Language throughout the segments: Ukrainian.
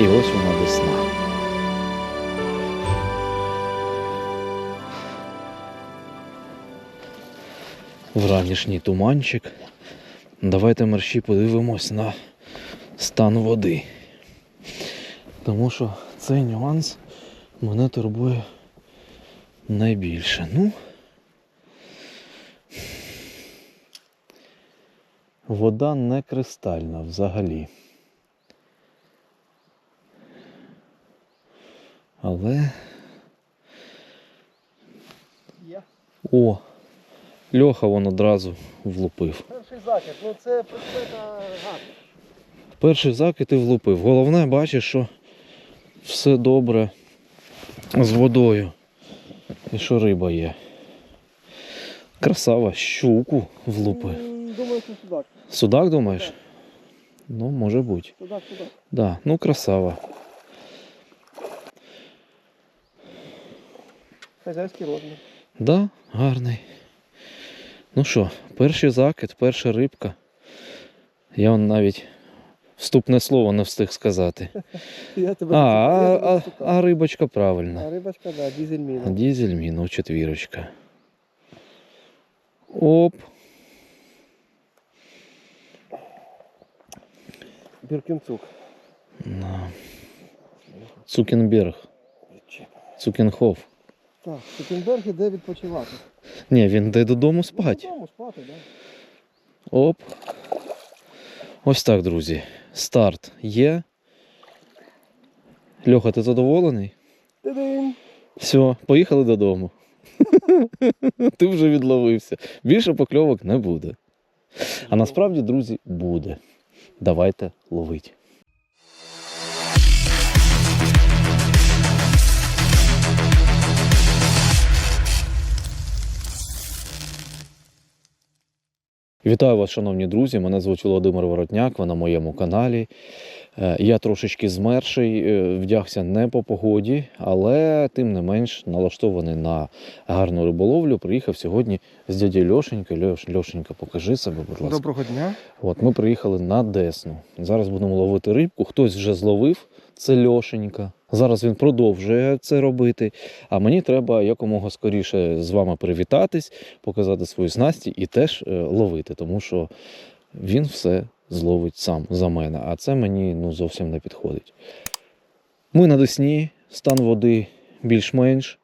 І ось вона весна. Вранішній туманчик. Давайте мерщі подивимось на стан води. Тому що цей нюанс мене турбує найбільше. Ну, вода не кристальна взагалі. Але. О! Льоха вон одразу влупив. Перший захід, ну це прикольна гарно. Перший закид і влупив. Головне, бачиш, що все добре з водою. І що риба є. Красава, щуку влупив. Думаю, що судак. Судак думаєш? Ну, може бути. Судак, судак. Да, ну красава. Хазяйський розмір. Да, гарний. Ну що, перший закид, перша рибка. Я вон навіть вступне слово не встиг сказати. Я тебе А, я а, тебе а, шукав. а рибочка правильна. А рибачка, да, дізель міна. Дізель мінус четвірочка. Оп. Біркінцук. На. Цукенберг. Цукенхоф. Так, Шукенберг іде відпочивати. Ні, він йде додому спати. Додому спати, да. Оп. Ось так, друзі. Старт є. Льоха, ти задоволений? Ти-динь. Все, поїхали додому. Ти вже відловився. Більше покльовок не буде. А насправді, друзі, буде. Давайте ловить. Вітаю вас, шановні друзі. Мене звуть Володимир Воротняк, ви на моєму каналі. Е, Я трошечки змерший, е, вдягся не по погоді, але тим не менш налаштований на гарну риболовлю. Приїхав сьогодні з дядю Льошенька. Льош, Льошенька, покажи себе, будь ласка. Доброго дня. От ми приїхали на Десну. Зараз будемо ловити рибку. Хтось вже зловив, це Льошенька. Зараз він продовжує це робити. А мені треба якомога скоріше з вами привітатись, показати свої снасті і теж е, ловити, тому що він все зловить сам за мене. А це мені ну, зовсім не підходить. Ми на Десні, стан води більш-менш.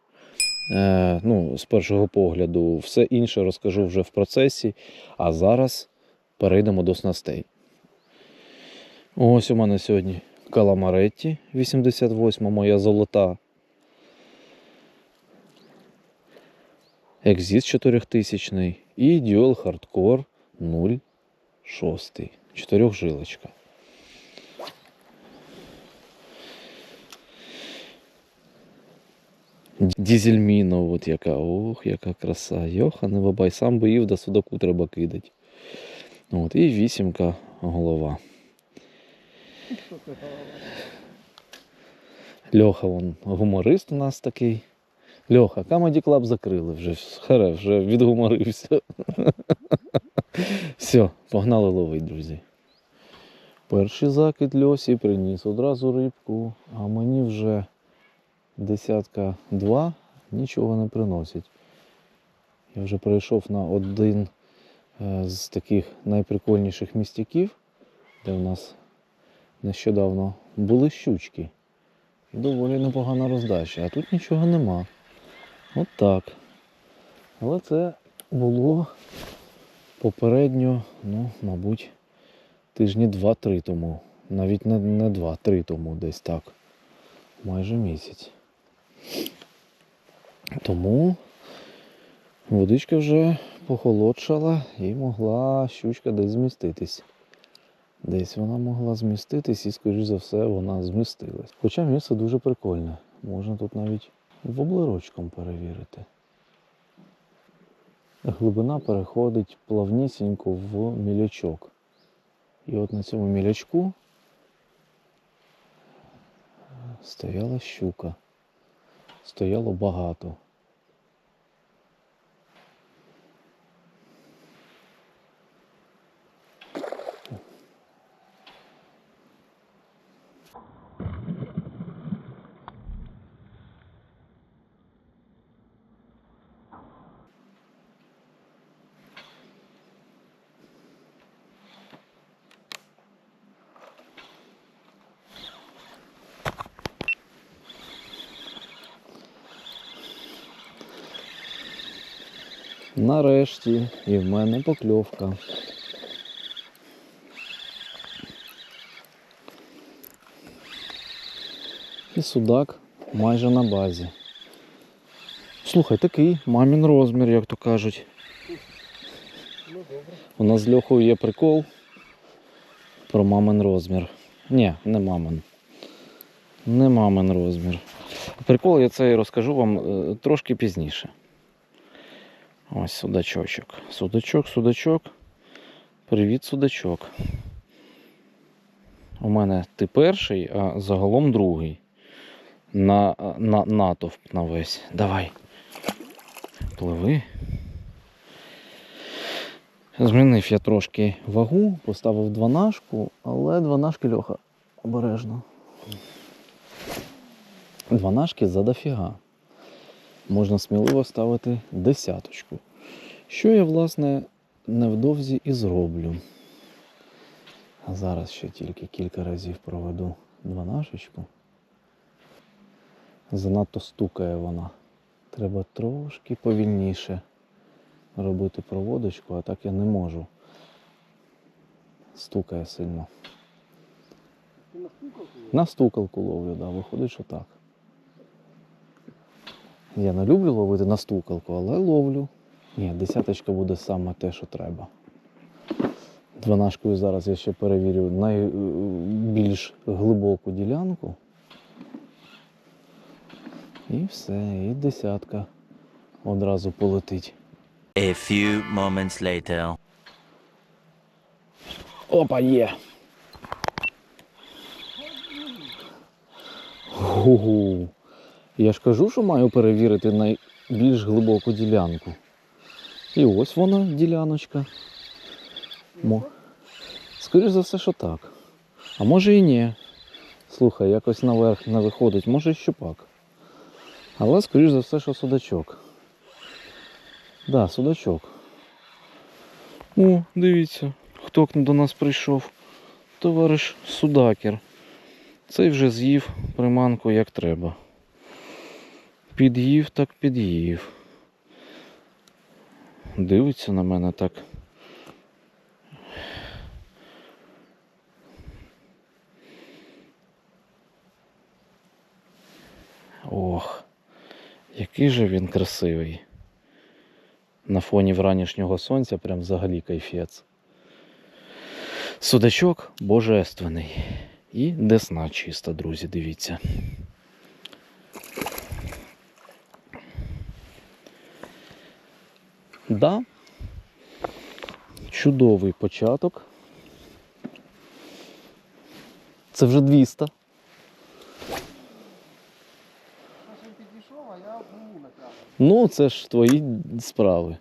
Е, ну, з першого погляду, все інше розкажу вже в процесі. А зараз перейдемо до снастей. Ось у мене сьогодні Каламаретті 88, моя золота. Екзіс 4000 і Dual Hardcore 06. Чотирьохжилочка. Дізельміна, от яка, ох, яка краса. Йоха, не бабай, сам би їв, до судаку треба кидати. От, і вісімка голова. Льоха, вон, гуморист у нас такий. Льоха, Comedy Club закрили вже. Харе, вже відгуморився. Все, погнали ловить, друзі. Перший закид Льосі приніс одразу рибку, а мені вже десятка два нічого не приносить. Я вже перейшов на один е, з таких найприкольніших містяків, де в нас нещодавно були щучки. Доволі непогана роздача, а тут нічого нема. От так. Але це було попередньо, ну, мабуть, тижні два-три тому. Навіть не, не два-три тому, десь так. Майже місяць. Тому водичка вже похолодшала і могла щучка десь зміститись. Десь вона могла зміститись і, скоріш за все, вона змістилась. Хоча місце дуже прикольне. Можна тут навіть воблерочком перевірити. Глибина переходить плавнісінько в мілячок. І от на цьому мілячку стояла щука. Стояло багато. Нарешті і в мене покльовка. І судак майже на базі. Слухай, такий мамін розмір, як то кажуть. У нас з Льохою є прикол про мамин розмір. Ні, не мамин. Не мамин розмір. Прикол я цей розкажу вам е, трошки пізніше. Ось судачочок. Судачок, судачок. Привіт, судачок. У мене ти перший, а загалом другий. На, на натовп на весь. Давай. Пливи. Змінив я трошки вагу, поставив дванашку, але дванашки Льоха обережно. Дванашки задофіга. Можна сміливо ставити десяточку. Що я, власне, невдовзі і зроблю. Зараз ще тільки кілька разів проведу дванашечку. Занадто стукає вона. Треба трошки повільніше робити проводочку, а так я не можу. Стукає сильно. На? Стукалку ловлю, да, виходить, що так. Я не люблю ловити на стукалку, але ловлю. Ні, десяточка буде саме те, що треба. Дванашкою зараз я ще перевірю найбільш глибоку ділянку. І все, і десятка одразу полетить. A few moments later. Опа, є. Гу-гу. Я ж кажу, що маю перевірити найбільш глибоку ділянку. І ось вона, діляночка. Мо... Скоріше за все, що так. А може і ні. Слухай, якось наверх не виходить, може і щупак. Але скоріш за все, що судачок. Да, судачок. О, дивіться, хто до нас прийшов. Товариш Судакер. Цей вже з'їв приманку як треба. Під'їв, так під'їв. Дивиться на мене так. Ох, який же він красивий. На фоні вранішнього сонця прям взагалі кайфець. Судачок божественний. І десна чиста, друзі, дивіться. Да. Чудовий початок. Це вже 200. Ось він підійшов, а я був натягнув. Ну, це ж твої справи.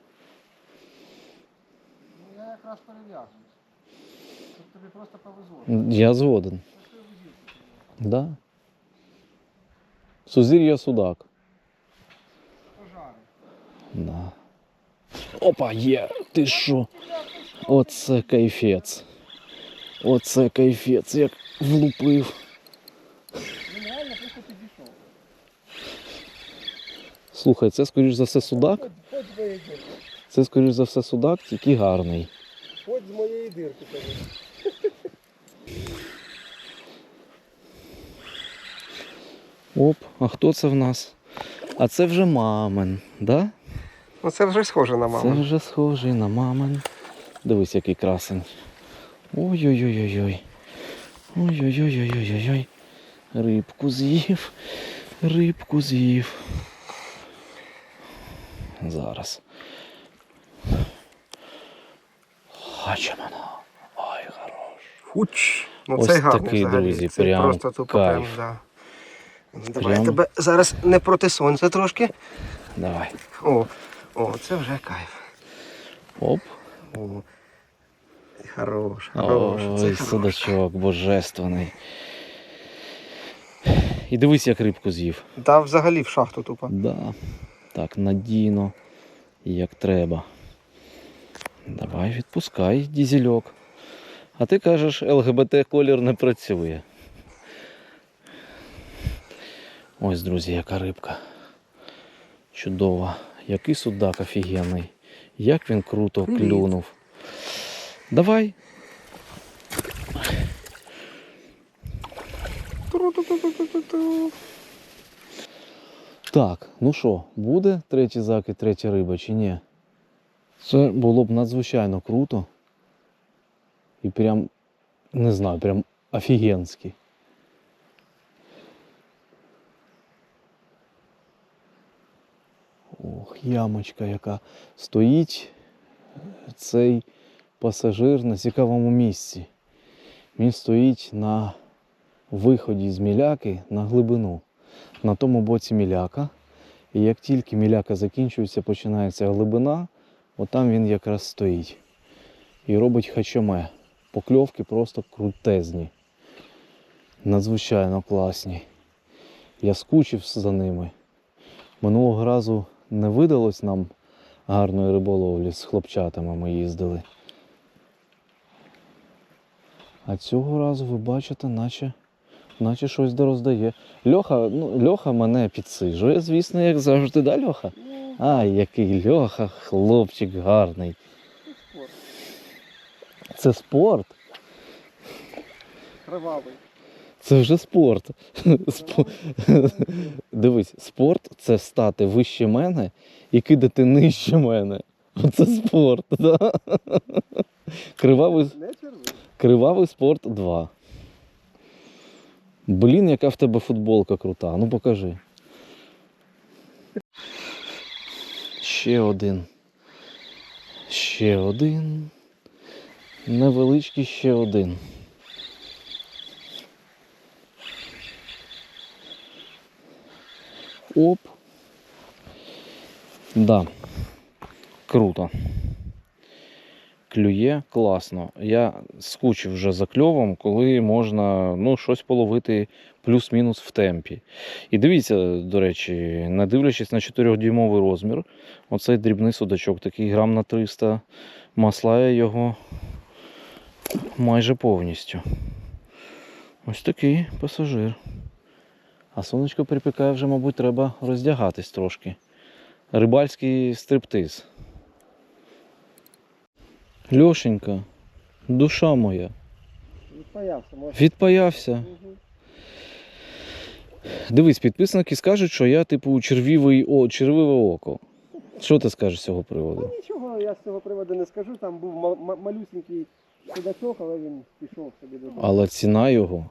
Ну я якраз перев'язуюсь. Тобі просто повезло. Я згоден. Да. Сузір'я судак. Пожари. Да. Опа, є! Ти що? Оце кайфець. Оце кайфець, як влупив. Слухай, це скоріш за все судак. Це скоріш за все судак, тільки гарний. Ходь з моєї дирки. кажу. Оп, а хто це в нас? А це вже мамин, да? Ну це вже схоже на Це вже схожий на мамин. Дивись, який красень. Ой-ой-ой-ой-ой. Ой-ой-ой-ой-ой-ой. Рибку з'їв. Рибку з'їв. Зараз. Бачимо. Ой, хорош. Хуч. Ну Ось це гарно такий, взагалі. друзі, це прям просто тупо кайф. прям, да. Давай Прям. я тебе зараз не проти сонця трошки. Давай. О, о, це вже кайф. Оп. О. Хорош, хорош. це Ой, хорош. судачок, божественний. І дивись, як рибку з'їв. Та взагалі в шахту тупо. Да. Так, надійно, як треба. Давай відпускай, дізельок. А ти кажеш, ЛГБТ колір не працює. Ось, друзі, яка рибка. Чудова. Який судак офігенний. Як він круто Привіт. клюнув. Давай. Так, ну що, буде третій закид, третя риба чи ні? Це було б надзвичайно круто. І прям, не знаю, прям офігенськи. Ох, ямочка яка. Стоїть цей пасажир на цікавому місці. Він стоїть на виході з міляки на глибину. На тому боці міляка. І як тільки міляка закінчується, починається глибина, отам він якраз стоїть. І робить хачоме. Покльовки просто крутезні. Надзвичайно класні. Я скучив за ними. Минулого разу не видалось нам гарної риболовлі з хлопчатами ми їздили. А цього разу ви бачите, наче, наче щось дороздає. Льоха, ну, Льоха мене підсижує, звісно, як завжди, да, Льоха? Ну, Ай, який Льоха, хлопчик гарний. Це спорт. Кривавий. Це вже спорт. Спо- Дивись, спорт це стати вище мене і кидати нижче мене. Оце спорт. Да? Кривавий, кривавий спорт 2. Блін, яка в тебе футболка крута. Ну покажи. Ще один. Ще один. Невеличкий ще один. Оп. Да. Круто. Клює класно. Я скучив вже за кльовом, коли можна ну, щось половити плюс-мінус в темпі. І дивіться, до речі, не дивлячись на 4-дюймовий розмір, оцей дрібний судачок, такий грам на 300, маслає його майже повністю. Ось такий пасажир. А сонечко припікає вже, мабуть, треба роздягатись трошки. Рибальський стриптиз. Льошенька, душа моя, Відпаявся, може. відпаявся. Мгм. Дивись, підписники скажуть, що я типу червівий о, червиве око. Що ти скажеш з цього приводу? Ну нічого, я з цього приводу не скажу. Там був ма- ма- малюсенький судачок, але він пішов собі додому. Але ціна його,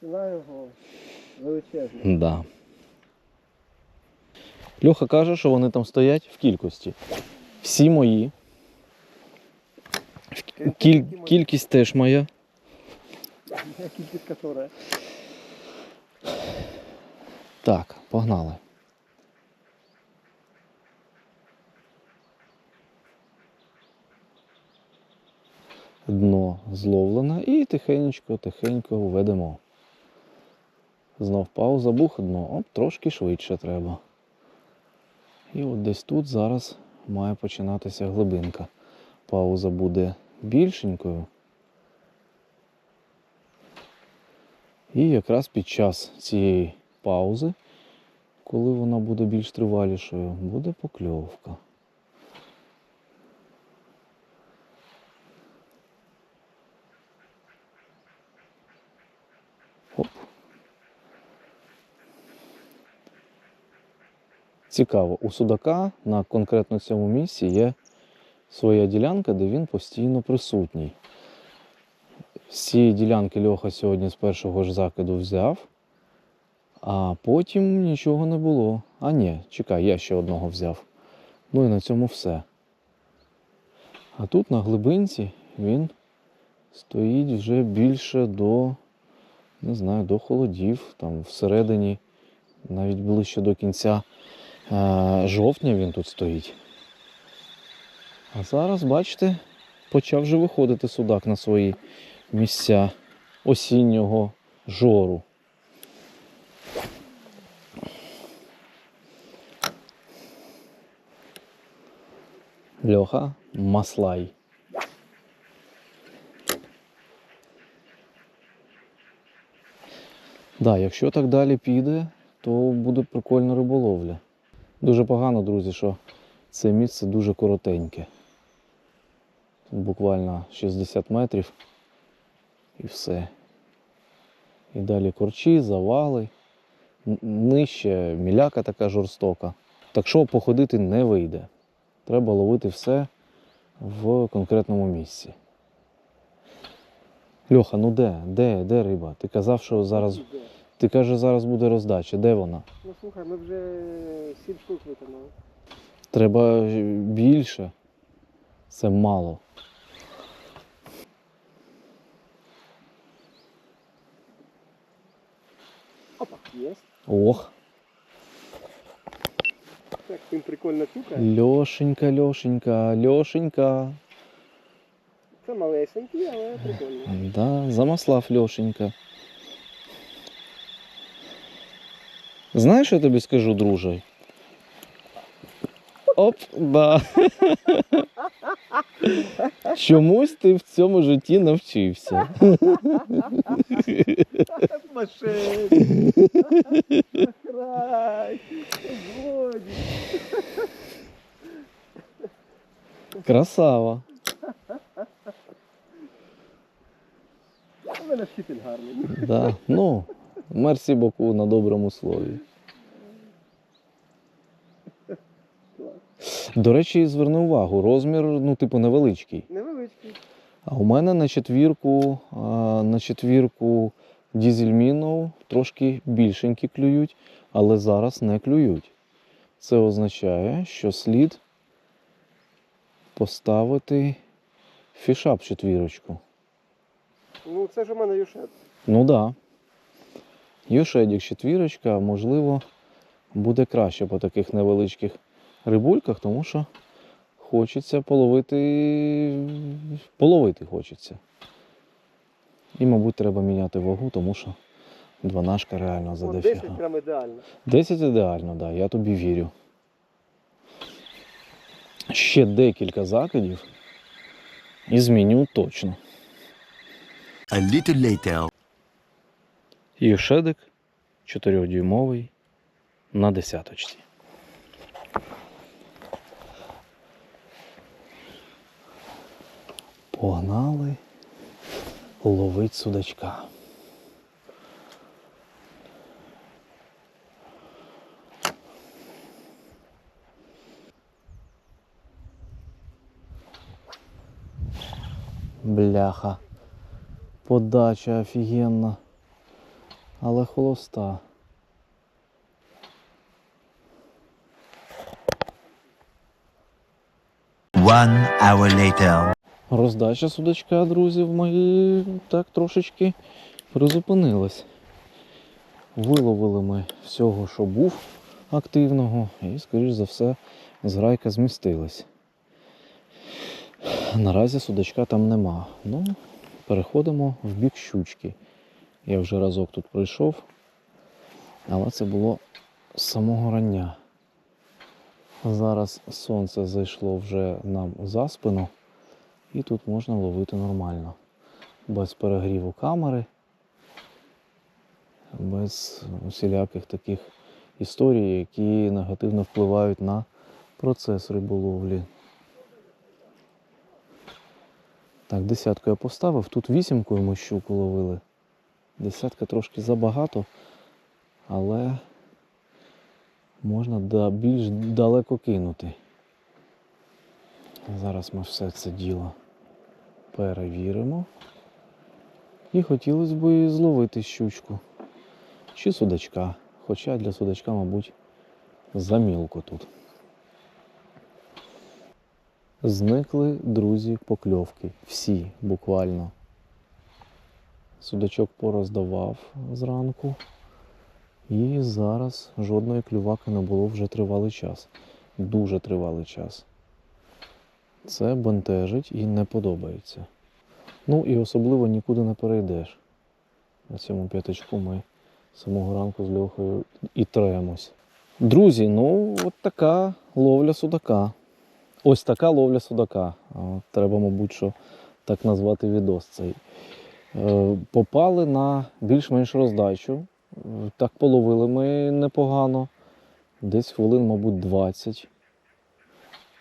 Ціна його величезна. да. Льоха каже, що вони там стоять в кількості. Всі мої. Кіль, кількість теж моя. Кількість которая. Так, погнали. Дно зловлене і тихенько, тихенько ведемо. Знов пауза, бух дно. Оп, трошки швидше треба. І от десь тут зараз має починатися глибинка. Пауза буде більшенькою. І якраз під час цієї паузи, коли вона буде більш тривалішою, буде покльовка. Цікаво, у судака на конкретно цьому місці є своя ділянка, де він постійно присутній. Цієї ділянки Льоха сьогодні з першого ж закиду взяв, а потім нічого не було. А ні, чекай, я ще одного взяв. Ну і на цьому все. А тут на глибинці він стоїть вже більше до, не знаю, до холодів, там всередині, навіть ближче до кінця жовтня він тут стоїть. А зараз, бачите, почав вже виходити судак на свої місця осіннього жору. Льоха Маслай. Да, якщо так далі піде, то буде прикольна риболовля. Дуже погано, друзі, що Це місце дуже коротеньке. Тут буквально 60 метрів і все. І далі корчі, завали. Нижче міляка така жорстока. Так що походити не вийде. Треба ловити все в конкретному місці. Льоха, ну де? Де? Де риба? Ти казав, що зараз. Ти кажеш, зараз буде роздача. Де вона? Ну слухай, ми вже сім штук виконали. Треба більше. Це мало. Опа, є. Ох, Так, він прикольно тюкає. Льошенька, Льошенька, Льошенька. Це малесенький, але прикольно. Да, замаслав Льошенька. Знаєш, що я тобі скажу, друже? Оп, да. Чомусь ти в цьому житті навчився. Красава. У мене вчитель гарний. Да. Ну, мерсі боку на доброму слові. До речі, зверни увагу, розмір, ну, типу, невеличкий. Невеличкий. А у мене на четвірку, на четвірку дізельмінов трошки більшенькі клюють, але зараз не клюють. Це означає, що слід поставити фішап четвірочку. Ну це ж у мене юшет. Ну так. Да. Йошедік четвірочка, можливо, буде краще по таких невеличких рибульках, тому що хочеться половити. Половити хочеться. І, мабуть, треба міняти вагу, тому що дванашка реально задефіга. 10 прям ідеально. 10 ідеально, так, да, я тобі вірю. Ще декілька закидів і зміню точно. A little later. І шедик 4-дюймовий на десяточці. Погнали ловить судачка. Бляха. Подача офігенна але холоста. One hour later. Роздача судачка, друзі, в моїй так трошечки призупинилась. Виловили ми всього, що був активного, і, скоріш за все, зграйка змістилась. Наразі судачка там нема. Ну, переходимо в бік щучки. Я вже разок тут пройшов, але це було з самого рання. Зараз сонце зайшло вже нам за спину, і тут можна ловити нормально. Без перегріву камери, без усіляких таких історій, які негативно впливають на процес риболовлі. Так, десятку я поставив. Тут вісімкою ми щуку ловили. Десятка трошки забагато, але можна більш далеко кинути. Зараз ми все це діло перевіримо. І хотілося б зловити щучку чи судачка. Хоча для судачка, мабуть, замілко тут. Зникли друзі покльовки. Всі буквально. Судачок пороздавав зранку. І зараз жодної клюваки не було вже тривалий час. Дуже тривалий час. Це бентежить і не подобається. Ну і особливо нікуди не перейдеш. На цьому п'ятачку ми з самого ранку з Льохою і тремось. Друзі, ну от така ловля судака. Ось така ловля судака. Треба, мабуть, що так назвати відос цей. Е, Попали на більш-менш роздачу. Так половили ми непогано. Десь хвилин, мабуть, 20.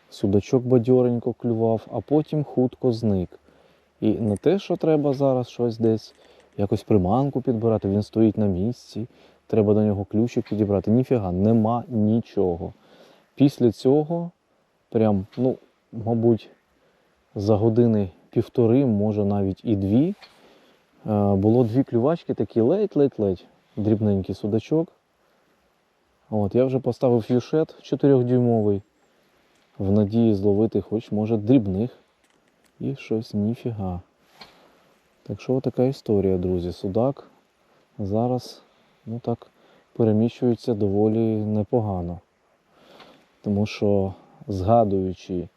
Судачок бадьоренько клював, а потім хутко зник. І не те, що треба зараз щось десь якось приманку підбирати, він стоїть на місці, треба до нього ключик підібрати. Ніфіга, нема нічого. Після цього, прям, ну, мабуть, за години півтори, може навіть і дві, було дві клювачки, такі ледь-ледь-ледь, дрібненький судачок. От, я вже поставив юшет 4-дюймовий в надії зловити хоч, може, дрібних. І щось ніфіга. Так що така історія, друзі. Судак зараз ну так, переміщується доволі непогано. Тому що, згадуючи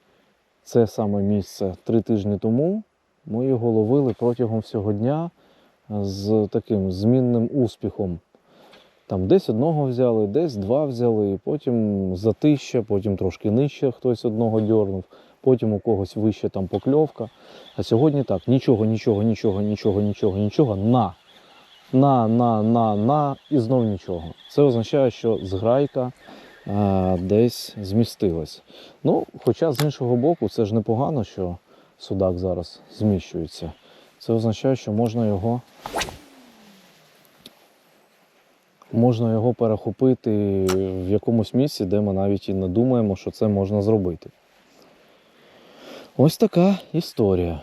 це саме місце три тижні тому, ми його ловили протягом всього дня з таким змінним успіхом. Там десь одного взяли, десь два взяли, потім затища, потім трошки нижче хтось одного дьорнув, потім у когось вище там покльовка. А сьогодні так, нічого, нічого, нічого, нічого, нічого, нічого, на. На, на, на, на і знов нічого. Це означає, що зграйка е, десь змістилась. Ну, хоча з іншого боку, це ж непогано, що судак зараз зміщується. Це означає, що можна його можна його перехопити в якомусь місці, де ми навіть і не думаємо, що це можна зробити. Ось така історія.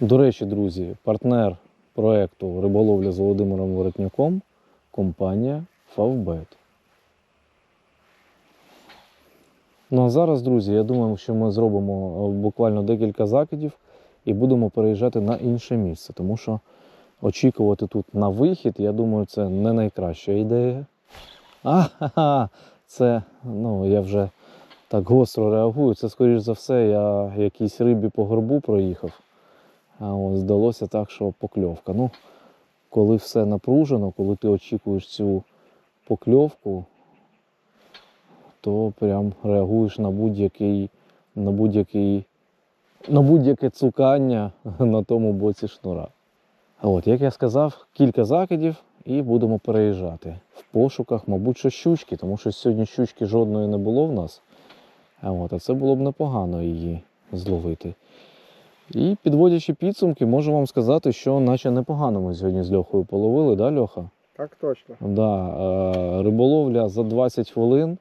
До речі, друзі, партнер проекту Риболовля з Володимиром Воротнюком компанія Favbet. Ну а зараз, друзі, я думаю, що ми зробимо е, буквально декілька закидів і будемо переїжджати на інше місце, тому що очікувати тут на вихід, я думаю, це не найкраща ідея. А, це, ну, я вже так гостро реагую. Це, скоріш за все, я якійсь рибі по горбу проїхав. А ось здалося так, що покльовка. Ну, коли все напружено, коли ти очікуєш цю покльовку, то прям реагуєш на будь-який, на будь-який, на будь-яке цукання на тому боці шнура. От, як я сказав, кілька закидів і будемо переїжджати. В пошуках, мабуть, що щучки, тому що сьогодні щучки жодної не було в нас. А, от, а це було б непогано її зловити. І підводячи підсумки, можу вам сказати, що наче непогано ми сьогодні з Льохою половили, да, Льоха? Так точно. Да, е, риболовля за 20 хвилин.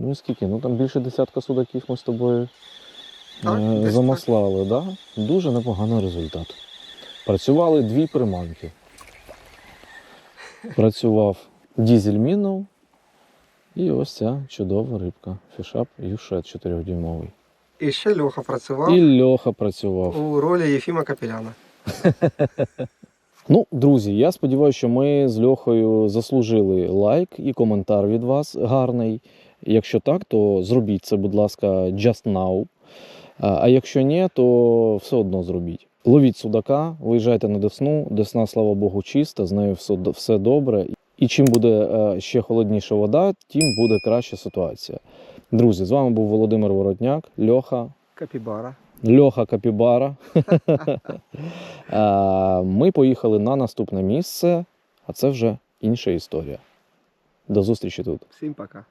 Ну і скільки? Ну там більше десятка судаків ми з тобою е, замаслали. Да? Дуже непоганий результат. Працювали дві приманки. Працював дізель мінов і ось ця чудова рибка. Фішап Юшет 4-дюймовий. І ще Льоха працював І Льоха працював. у ролі Єфіма Капеляна. Ну, друзі, я сподіваюся, що ми з Льохою заслужили лайк і коментар від вас гарний. Якщо так, то зробіть це, будь ласка, just now. А якщо ні, то все одно зробіть. Ловіть судака, виїжджайте на Десну. Десна, слава Богу, чиста, з нею все, все добре. І чим буде е, ще холодніша вода, тим буде краща ситуація. Друзі, з вами був Володимир Воротняк, Льоха. Капібара. Льоха Капібара. Ми поїхали на наступне місце, а це вже інша історія. До зустрічі тут. Всім пока.